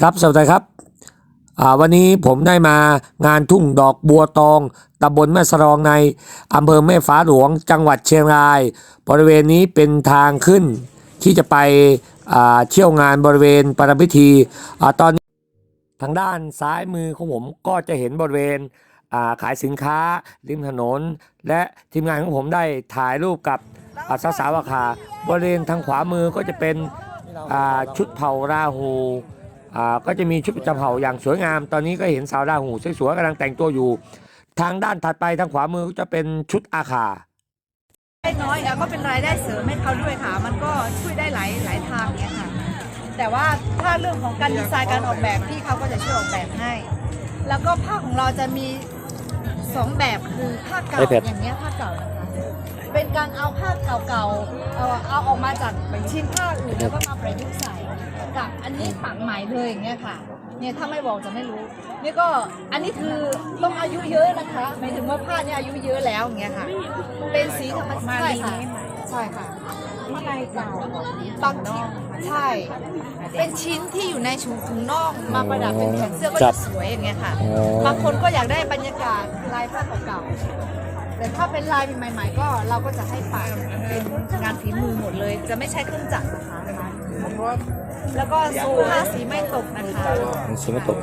ครับสวัสดีครับวันนี้ผมได้มางานทุ่งดอกบัวตองตำบลแม่สรองในอำเภอแม่ฟ้าหลวงจังหวัดเชียงราย บริเวณนี้เป็นทางขึ้นที่จะไปเที่ยวงานบริเวณประรำพิธีอตอนนี้ทางด้านซ้ายมือของผมก็จะเห็นบริเวณาขายสินค้าริมถนน และทีมงานของผมได้ถ่ายรูปกับอ่าสาวาคาบริเวณทางขวามือก็จะเป็นชุดเผ่าราหู ก็จะมีชุดประจำเผ่าอย่างสวยงาม ตอนนี้ก็เห็นสาวราหูสวยๆกำลังแต่งตัวอยู่ ทางด้านถัดไปทางขวามือก็จะเป็นชุดอาคาได้น้อยแล้วก็เป็นรายได้เสริมให้เขาด้วยค่ะ มันก็ช่วยได้หลายหลายทางเนี่ยค่ะ แต่ว่าถ้าเรื่องของการดีไซน์การออกแบบพี่เขาก็จะช่วยออกแบบให้ แล้วก็ผ้าของเราจะมีสองแบบคือผ้าเก่า iPad อย่างเงี้ยผ้าเก่านะคะเป็นการเอาผ้าเก่าๆเอาเอาออกมาจากชิ้นผ้าอื่นแล้วก็มาประยุกต์ใส่กับ อันนี้ปักใหม่เลยอย่างเงี้ยค่ะเนี่ยถ้าไม่บอกจะไม่รู้ นี่ก็อันนี้คือต้องอายุเยอะนะคะหมายถึงว่าผ้าเนี่ยอายุเยอะแล้วอย่างเงี้ยค่ะ เป็นสีธรรมชาติใช่ค่ะใช่ค่ะมาลายเก่าบางทีใช่ เป็นชิ้นที่อยู่ในถุงถุงน่องมาประดับเป็นแขนเสื้อก็ครัจะบสวยอย่างเงี้ยค่ะอ๋อบางคนก็อยากได้บรรยากาศลายผ้าเก่าๆแต่ถ้าเป็นลายใหม่ ๆ ก็เราก็จะให้ปักเป็นงานฝีมือหมดเลย จะไม่ใช้เครื่องจักรนะคะ แล้วก็สู้ห้าสีไม่ตกนะคะสีไม่ตก